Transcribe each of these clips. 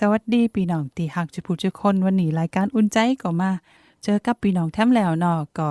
สวัสดีพี่น้องตีหักจุผู้จุกคนวันนี้รายการอุ่นใจก็มา เจอกับพี่น้องแท้มแล้วเนาะก็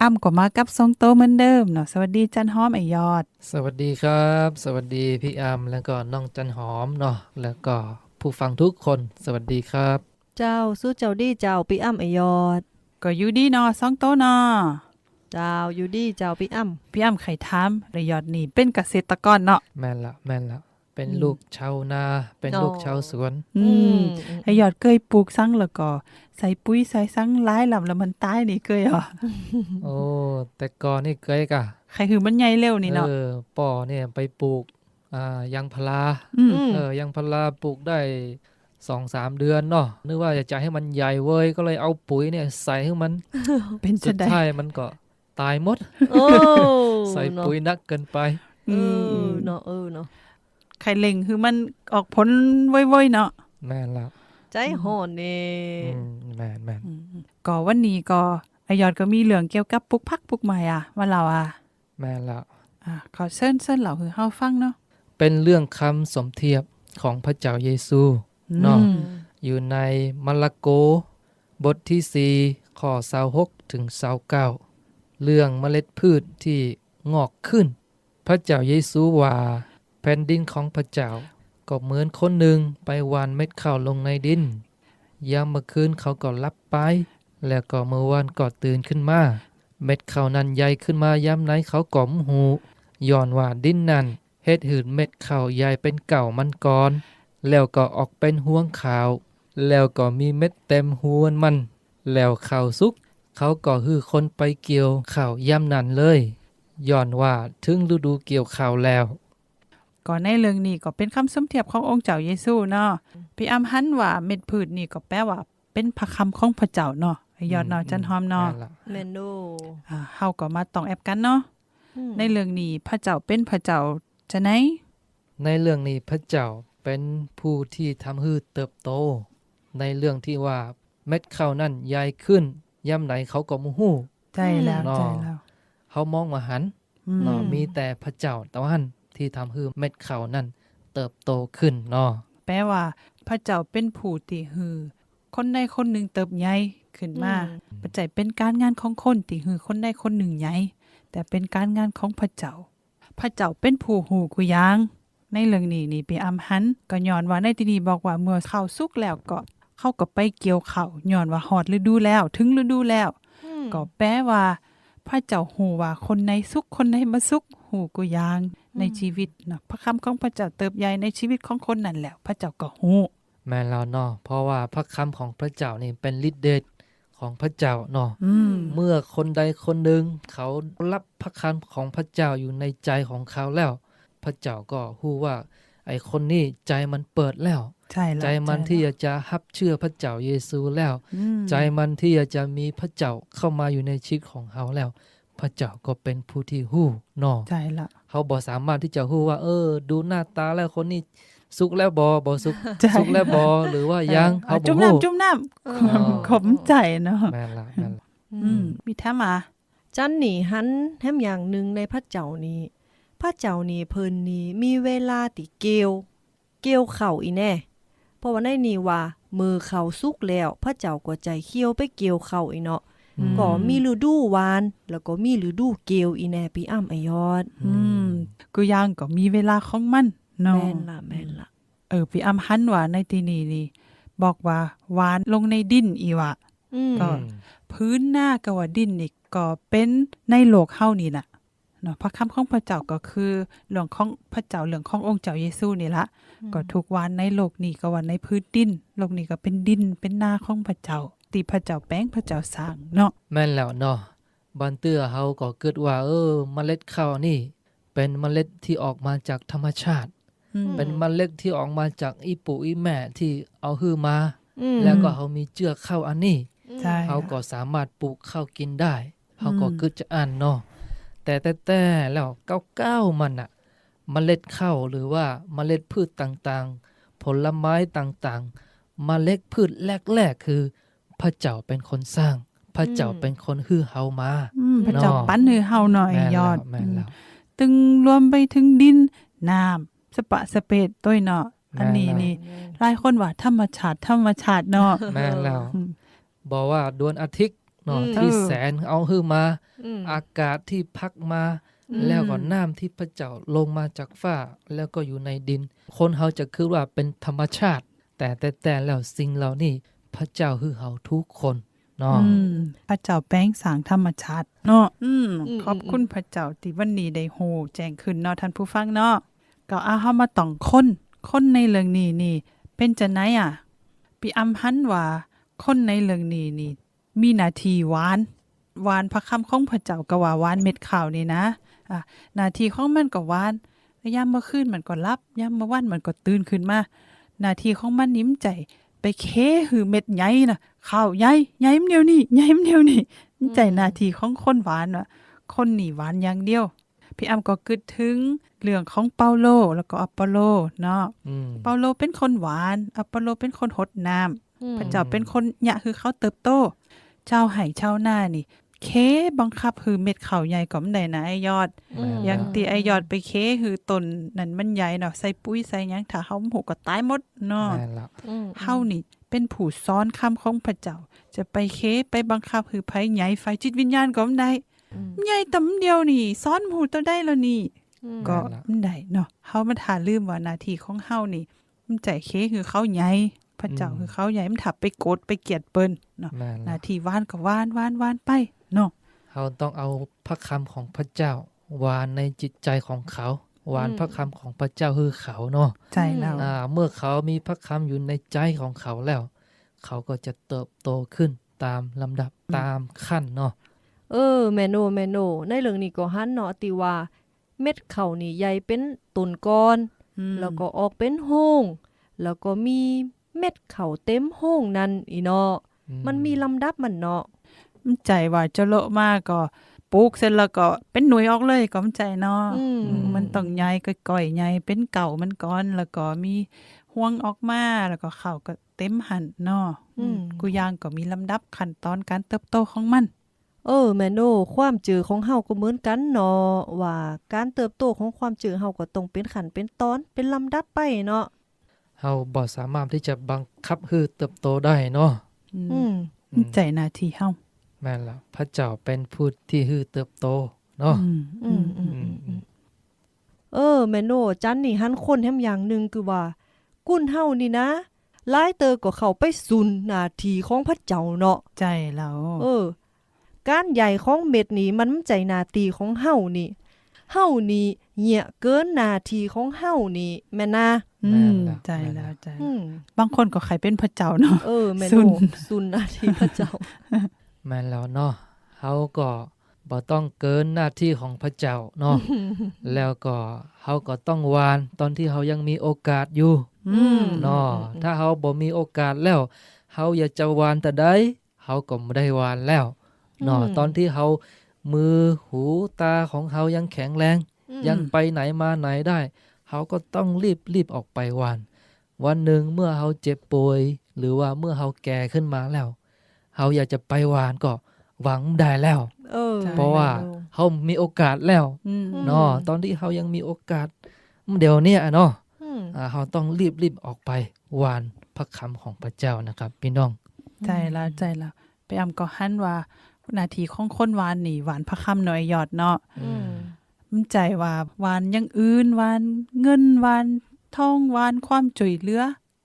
อ้ำก็มากับทรงโตเหมือนเดิมเนาะสวัสดีจันหอมไอยอด สวัสดีครับ สวัสดีพี่อัมแล้วก็น้องจันหอมเนาะแล้วก็ผู้ฟังทุกคนสวัสดีครับ เจ้าสู้เจ้าดีเจ้าปีอ้ำไอยอด ก็อยู่ดีเนาะทรงโตเนาะเจ้าอยู่ดีเจ้าปีอ้ำพี่อ้ำไข่ถามไอยอดนี่เป็นเกษตรกรเนาะแม่นละแม่นละ เป็นลูกชาวนา เป็นลูกชาวสวน อืมไอยอดเคยปลูกซังแล้วก็ ใส่ปุ๋ยใส่ซังหลายลำแล้วมันตายนี่เคยเหรอโอ้แต่ก่อนนี่เคยกะใครคือมันใหญ่เร็วนี่เนาะเออป่อเนี่ยไปปลูกอ่ายางพาราอืมอืมเออยางพาราปลูกได้สองสามเดือนเนาะนึกว่าจะจ่ายให้มันใหญ่เว้ยก็เลยเอาปุ๋ยเนี่ยใส่ให้มัน เป็นสุจะดได้ท้ายมันก็ตายหมดโอ้ใส่เนาะปุ๋ยหนักเกินไปเออือมเนาะเออเนาะ ไข่เล็งคือมันออกผลไวๆเนาะแม่นละใจห่อนเน่อืมแม่นแม่นอืมก็วันนี้ก็ไอยอดก็มีเรื่องเกี่ยวกับปลูกผักปลูกไม้อะว่าเราอะแม่นละอะขอเชิญเชิญเหล่าคือเฮาฟังเนาะเป็นเรื่องคำสมเทียบของพระเจ้าเยซูเนาะอืมอยู่ในมาระโก บทที่ 4 ข้อ26ถึง29เรื่องเมล็ดพืชที่งอกขึ้น พระเจ้าเยซูว่า แผ่นดินของพระเจ้า ก็เหมือนคนหนึ่งไปหวานเม็ดข้าวลงในดิน ยามเมื่อคืนเขาก็หลับไป แล้วก็เมื่อวานก็ตื่นขึ้นมา เม็ดข้าวนั้นใหญ่ขึ้นมายามไหนเขาก็มหูย้อนว่าดินนั้นเฮ็ดหืนเม็ดข้าวใหญ่เป็นเก่ามันก่อน แล้วก็ออกเป็นห่วงขาว แล้วก็มีเม็ดเต็มหวนมัน แล้วข้าวสุกเขาก็ฮือคนไปเกี่ยวข้าวย่ำนั้นเลยย้อนว่าถึงฤดูเกี่ยวข้าวแล้ว ก่อนในเรื่องนี้ก็เป็นคำสมเทียบขององค์เจ้าเยซูเนาะพี่อำหันว่าเม็ดพืชนี่ก็แปลว่าเป็นพระคำของพระเจ้าเนาะไอยอดเนาะจันหอมเนาะแม่ล่แมนโดอ่าเฮาก็มาต้องแอบกันเนาะอืมในเรื่องนี้พระเจ้าเป็นพระเจ้าจะไหนในเรื่องนี้พระเจ้าเป็นผู้ที่ทำให้เติบโต ในเรื่องที่ว่าเม็ดข้าวนั้นใหญ่ขึ้นย่ำไหนเขาก็มูฮู้ใจแล้วเนาะใจแล้วเขามองมาหันอืมเนาะมีแต่พระเจ้าตะวัน ที่ทำให้เม็ดข้าวนั้นเติบโตขึ้นเนาะแปลว่า พระเจ้าเป็นผู้ที่ฮือคนใดคนหนึ่งเติบใหญ่ขึ้นมาปัจจัยเป็นการงานของคนที่ฮือคนใดคนหนึ่งใหญ่แต่เป็นการงานของพระเจ้า พระเจ้าเป็นผู้หูกุยาง ในเรื่องนี้นี่ไปอำหันก็ย้อนว่าในที่นี้บอกว่าเมื่อข้าวสุกแล้วก็เข้าก็ไปเกี่ยวข้าวย้อนว่าฮอดฤดูแล้ว ถึงฤดูแล้วอืมก็แปลว่า พระเจ้าหูว่าคนในสุขคนในมาสุขหูกุยางในชีวิตเนาะพระคำของพระเจ้าเติบใหญ่ในชีวิตของคนนั่นแหล้วพระเจ้าก็หูแม่นแล้วเนาะเพราะว่าพระคำของพระเจ้านี่เป็นฤทธิ์เดชของพระเจ้าเนาะอืมเมื่อคนใดคนหนึ่งเขารับพระคำของพระเจ้าอยู่ในใจของเขาแล้ว พระเจ้าก็ฮู้ว่า ไอ้คนนี้ใจมันเปิดแล้ว ใช่แล้วใจมันที่จะฮับเชื่อพระเจ้าเยซูแล้วอืมใจมันที่จะมีพระเจ้าเข้ามาอยู่ในชีวิตของเขาแล้ว พระเจ้าก็เป็นผู้ที่ฮู้เนาะใช่ละเขาบ่สามารถที่จะฮู้ว่า เออ ดูหน้าตาแล้วคนนี้สุกแล้วบ่บ่สุกใช่สุกแล้วบ่หรือว่ายังอ่เขาบ่จุ่มฮู้น้ำจุ่มน้เออำขมใจเนาะแม่นละแม่นละอืมมีแท้มาจันนี่หันแถมอย่างหนึ่งในพระเจ้านี้ พระเจ้านี่เพิ่นนี่มีเวลาติเกี่ยวเกี่ยวเข่าวอีแน่เพ ราะว่าในนี่ว่ามือเขาสุกแล้ว พระเจ้าก็ใจเคี้ยวไปเกี่ยวเข่าวอีเนาะอืมก็มีฤดูหวาน แล้วก็มีฤดูเกี่ยวอีแน่พี่อ้ำไอยอด อืมกุยางก็มีเวลาของมันเนาะแม่นละแม่นละเออพี่อำหันว่าในที่นี้นี่บอกว่าหวานลงในดินอีวะอืมก็พื้นหน้าก็ว่าดินนี่ก็เป็นในโลกเฮานี่น่ะ เนาะพระคำของพระเจ้าก็คือเรื่องของพระเจ้าเรื่องขององค์เจ้าเยซูนี่ละก็ถูกวานในโลกนี้ก็ว่าในพื้นดินโลกนี้ก็เป็นดินเป็นหน้าของพระเจ้าที่พระเจ้าแป้งพระเจ้าสร้างเนาะแม่นแล้วเนาะบันเตือเฮาก็เกิดว่า เออเมล็ดข้าวนี่ เป็นเมล็ดที่ออกมาจากธรรมชาติอืมเป็นเมล็ดที่ออกมาจากอีปู่อีแม่ที่เอาฮือมาอืมแล้วก็เขามีเจือกข้าวอันนี้ใช่เขาก็สามารถปลูกข้าวกินได้เขาก็อืมเกิดจะอ่านเนาะ แต่แต่แต่แล้วเก้าเก้ามันอะเมล็ดข้าวหรือว่าเมล็ดพืชต่างๆ ผลไม้ต่างๆเมล็ดพืชแรกๆ คือ พระเจ้าเป็นคนสร้าง พระเจ้าเป็นคนฮือเฮามาอืมพระเจ้าเนาะปั้นให้เฮาหน่อยแม่นยแล้อวดแม่นแล้วตึงรวมไปถึงดินน้ำสปะสเปดต้วยเนาะอันนี้แม่นแล้วนี่หลายคนว่าธรรมชาติธรรมชาติเนาะแม่นแล้วอืมบอกว่าดวงอาทิตย์เนาะอืมที่เออแสนเอาฮื้อมา อืมอากาศที่พักมาอืมแล้วก็น้ำที่พระเจ้าลงมาจากฟ้า แล้วก็อยู่ในดิน คนเฮาจะคือว่าเป็นธรรมชาติ แต่แต่แต่แล้วสิ่งเหล่านี้พระเจ้าฮือเฮาทุกคนเนาะอืมพระเจ้าแป้งสร้างธรรมชาติเนาะอืมอืมขอบคุณพระเจ้าที่วันนี้ได้โหแจ้งขึ้นเนาะท่านผู้ฟังเนาะก็เอาเฮามาต้องคนคนในเรื่องนี้นี่ เป็นจังไดอะ พี่อำหันว่า คนในเรื่องนี้นี่ มีหน้าที่หวานห วานพระคำของพระเจ้าก็ว่าหวานเม็ดข้าวนี่นะอะหน้าที่ของมันก็หวานแล้วยามมื้อคืนมันก็หลับยามมื้อวันมันก็ตื่นขึ้นมาหน้าที่ของมันนิ่มใจ ไปเคหือเม็ดใหญ่น่ะข้าวใหญ่ใหญ่มันเดียวนี่ใหญ่มันเดียวนี่มันใจหน้าที่ของคนหวานว่ะคนนี่หวานอย่างเดียวพี่อ้ำก็คิดถึงเรื่องของเปาโลแล้วก็อัปโปโลเนาะอืมเปาโลเป็นคนหวาน อัปโปโลเป็นคนหดน้ำอืมพระเจ้าเป็นคนยะคือเขาเติบโต เจ้าไห่เจ้าหน้านี่ เคบังคับคือเม็ดข้าวใหญ่ก็ไม่ได้นะไอยอด อืม อย่างตีไอยอดไปเคคือต้นนั่นมันใหญ่เนาะใส่ปุ๋ยใส่หยังถ้าเฮาหูก็ตายหมดเนาะแม่นแล้วอืม เฮานี่เป็นผู้ซ้อนคำของพระเจ้า จะไปเคไปบังคับคือไผใหญ่ไฟจิตวิญญาณก็ไม่ได้อืม ใหญ่ตำเดียวนี่ซ้อนหูตัวได้แล้วนี่ อืมก็ไม่ได้เนาะเฮามาถาลืมว่าหน้าที่ของเฮานี่ มันใจเคคือเขาใหญ่พระเจ้าคือเขาใหญ่มันถับไปโกดไปเกลียดเปิ้นเนาะแม่นหแล้น้าวที่ว่านก็ว่านว่านว่านไป เนาะเฮาต้องเอาพระคำของพระเจ้าวานในจิตใจของเขาวานพระคำของพระเจ้าฮือเขาเนาะใจเราอ่าเมื่อเขามีพระคำอยู่ในใจของเขาแล้ว เขาก็จะเติบโตขึ้นตามลำดับตามขั้นเนาะเออแม่โนแม่โน ในเรื่องนี้ก็หันเนาะติว่าเม็ดข้าวนี่ใหญ่เป็นต้นก้อนอืมแล้วก็ออกเป็นโห้งแล้วก็มีเม็ดข้าวเต็มโห้งนั่นอีเนาะอืมันมีลำดับมันเนาะ มันใจว่าจะโละมากก็ปลูกเสร็จแล้วก็เป็นหน่วยออกเลยก็มันใจเนาะอืมอืมมันต้องใหญ่ก่อยๆใหญ่เป็นเก่ามันก่อนแล้วก็มีห่วงออกมาแล้วก็ข้าวก็เต็มหันเนาะอืมกูย่างก็มีลำดับขั้นตอนการเติบโตของมัน เออแม่โนความเจอของเฮาก็เหมือนกันเนาะว่าการเติบโตของความเจอเฮาก็ต้องเป็นขั้นเป็นตอนเป็นลำดับไปเนาะเฮาบ่สามารถที่จะบังคับฮือเติบโตได้เนาะอืมอืมมันใจหน้าที่เฮา แม่นแล้วพระเจ้าเป็นผู้ที่ฮือเติบโตเนาะอืมอืมอืมอืมอืมเออแม่โนจันนี่หันคนแฮมอย่างหนึงคือว่า กุนเฮานี่นะหลายเตอก็เข้าไปสุนหน้าที่ของพระเจ้าเนาะใจเราเออ การใหญ่ของเม็ดนี่มันใจหนาตีของเฮานี่เฮานี่เหี่ยเกินหนาทีของเฮานี่แม่นาอืแม่มนแล้วใจแม่นแล้แล้ววใจอืมบางคนก็ใครเป็นพระเจ้าเนาะเออแม่สุโนนสุนหนาทีพระเจ้าแม่นแล้วเนาะเฮาก็บ่ต้องเกินหน้าที่ของพระเจ้าเนาะแล้วก็เฮาก็ต้องวานตอนที่เฮายังมีโอกาสอยู่อืมเนาะถ้าเฮาบ่มีโอกาสแล้วเฮาอยากจะวานแต่ใดเฮาก็บ่ได้วานแล้วเนาะอืมตอนที่เฮามือหูตาของเฮายังแข็งแรงอืมยังไปไหนมาไหนได้เฮาก็ต้องรีบรีบออกไปวานวันหนึ่งเมื่อเฮาเจ็บป่วย หรือว่าเมื่อเฮาแก่ขึ้นมาแล้ว เฮาอยากจะไปวานก็หวังได้แล้ว เออเพราะว่าแม่โน่เฮามีโอกาสแล้วอืมเนาะตอนที่เฮายังมีโอกาส เดี๋ยวเนี้ยเนาะอืมอ่าเฮาต้องรีบรีบออกไปวานพระคำของพระเจ้านะครับ พี่น้อง ใจแล้วใจแล้วไปอำก็หันว่าหน้าที่ของคนหวานนี่หวานพระคำหน่อยยอดเนาะอืมมันใจว่าหวานอยังอื่นหวานเงินหวานทองหวานความจ่วยเหลือ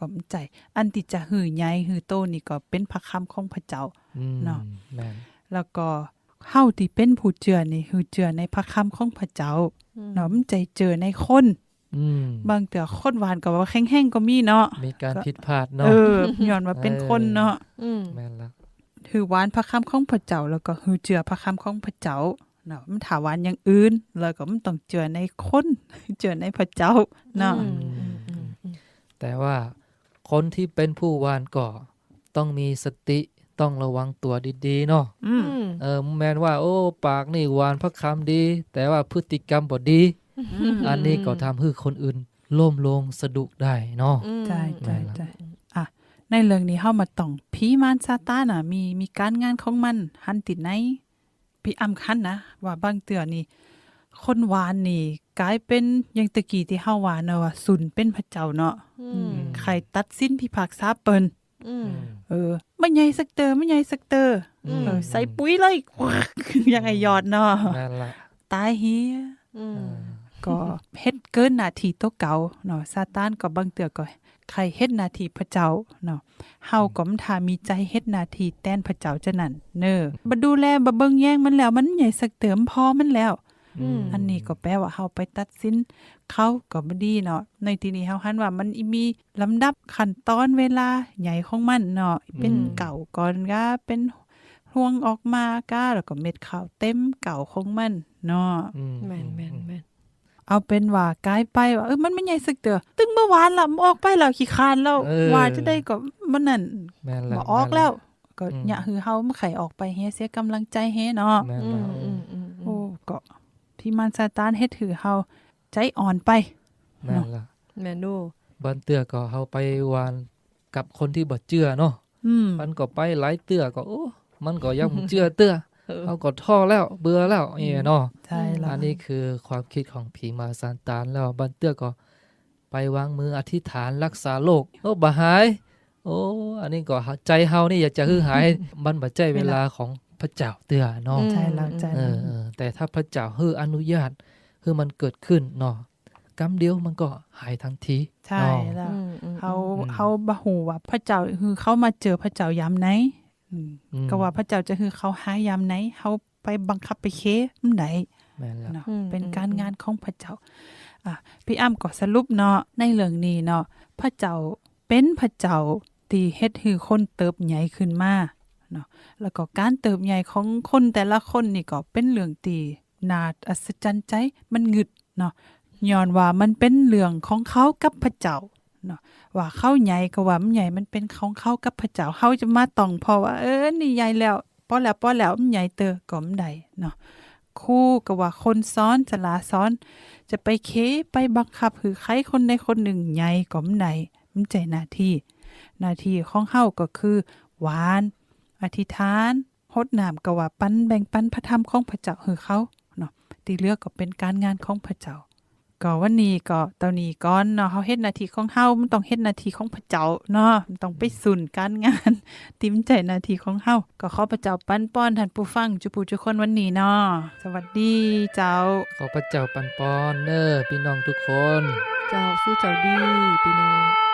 ก็มันใจ อันที่จะหือใหญ่หือโตนี่ก็เป็นพระคำของพระเจ้าอืมเนาะแม่นแล้วก็เฮาที่เป็นผู้เจือนี่คือเจือในพระคำของพระเจ้าเนาะมันใจเจอในคนอืมบางเตือคนหวานก็ว่าแข็งๆก็มีเนาะมีการก็ผิดพลาดเนาะเออย้อนว่าเป็นคนเนาะอืมแม่นละคือหวานพระคำของพระเจ้า แล้วก็คือเจือพระคำของพระเจ้าเนาะมันถาหวานอย่างอื่น แล้วก็มันต้องเจือในคนเจือในพระเจ้าเนาะอืมอืมอืมอืมแต่ว่า คนที่เป็นผู้วานก็ต้องมีสติต้องระวังตัวดีๆเนาะอืมอืมเออแม่นว่า โอ้ ปากนี่หวานพระคำดี แต่ว่าพฤติกรรมบ่ดี อันนี้ก็ทำให้คนอื่นล่มลงสะดุกได้เนาะอืมใช่ใช่แม่นละใช่อะ ในเรื่องนี้เฮามาต้องผีมารซาตานน่ะ มีมีการงานของมันหันติดไหนพี่อำคันนะว่าบางเตือนี่ คนหวานนี่ กลายเป็นอยังตะกี้ที่เฮาว่าเนาะว่าสุนเป็นพระเจ้าเนาะอือืมม ใครตัดสินพิพากษาเปิ้นอืมเออไม่ใหญ่สักเตอไม่ใหญ่สักเตออืมเออใส่ปุ๋ยเลยยังไงยอดเนาะนั่นละตายเฮียอืมก็เฮ็ดเกินหน้าที่ตัวเก่าเนาะซาตานก็บางเตือก็ใครเฮ็ดหน้าที่พระเจ้าเนาะเฮาก็มทามีใจเฮ็ดหน้าที่แทนพระเจ้าจะนั่นเน้อบ่ดูแลบ่เบิ่งแย่งมันแล้วมันใหญ่สักเติมพอมันแล้ว อืมอันนี้ก็แปลว่าเฮาไปตัดสินเขาก็บ่ดีเนาะในที่นี้เฮาหันว่ามันมีลำดับขั้นตอนเวลาใหญ่ของมันเนาะเป็นเก่าก่อนก็เป็นห่วงออกมาก็แล้วก็เม็ดข้าวเต็มเก่าของมันเนาะอืแม่นแม่นแม่นเอาเป็นว่ากลายไปว่าเออมันไม่ใหญ่สักเตือตึงเมื่อวานล่ะมันออกไปแล้วขี้คร้านแล้วเออว่าจะได้ก็มันนั่นแม่นละบ่ออกแล้ว ก็อืมอย่าฮือเฮามาไขออกไปเฮเสียกำลังใจเฮเนาะแม่นอืละมอืมอืมโอ้ก็ ที่มันซาตานเฮ็ดถือเฮาใจอ่อนไปแม่นละแม่นดูบันเตือก็เฮาไปวานกับคนที่บ่เชื่อเนาะอืมมันก็ไปหลายเตือก็โอ้มันก็ยังบ่เชื่อเตือเฮาก็ท้อแล้วเบื่อแล้วเอ้เนาะใช่แล้วอันนี้คือความคิดของผีมาซานตานแล้วบันเตือก็ไปวางมืออธิษฐานรักษาโรคโอ้บ่หาย โอ้ อันนี้ก็ใจเฮานี่อยากจะฮือหายมันบ่ใจเวลาของ พระเจ้าเตือเนาะใช่แล้วใช่เอแล้วอเออแต่ถ้าพระเจ้าฮืออนุญาตฮือมันเกิดขึ้นเนาะกำเดียวมันก็หายทันทีใช่เนาะแล้วอืมอืมเฮาอืมเฮาบ่ฮู้ว่าพระเจ้าคือเขามาเจอพระเจ้ายามไหนอืมอืมก็ว่าพระเจ้าจะคือเขาหายามไหนเฮาไปบังคับไปเคมันไดแม่นละเนาะอืมเป็นอืมการงานของพระเจ้าอะพี่อ้ำก็สรุปเนาะในเรื่องนี้เนาะพระเจ้าเป็นพระเจ้าที่เฮ็ดให้คนเติบใหญ่ขึ้นมา เนาะแล้วก็การเติบใหญ่ของคนแต่ละคนนี่ก็เป็นเรื่องที่น่าอัศจรรย์ใจมันงึดเนาะย้อนว่ามันเป็นเรื่องของเขากับพระเจ้าเนาะว่าเขาใหญ่ก็ว่ามันใหญ่มันเป็นของเขากับพระเจ้าเขาจะมาต้องเพราะว่า เออนี่ใหญ่แล้วพอแล้วพอแล้วมันใหญ่เตอก็มันได้เนาะคู่ก็ว่าคนซ้อนสลาซ้อน จะไปเคไปบังคับคือใครคนใดคนหนึ่งใหญ่ก็มันใดมันใจหน้าที่หน้าที่ของเฮาก็คือหวาน อธิษฐานหดน้ำก็ว่าปันแบ่งปันพระธรรมของพระเจ้าคือเขาเนาะที่เหลือกก็เป็นการงานของพระเจ้าก็วันนี้ก็ตอนนี้ก่อนเนาะเฮาเฮ็ดหน้าที่ของเฮามันต้องเฮ็ดหน้าที่ของพระเจ้าเนาะมันต้องไปสุนการงาน ติมนใจหน้าที่ของเฮาก็ขอพระเจ้าปันป้อนท่านผู้ฟังจุปูจุกคนวันนี้เนาะสวัสดีเจ้า ขอพระเจ้าปันปอนเนอร์พี่น้องทุกคน เจ้าสู้เจ้าดีพี่น้อง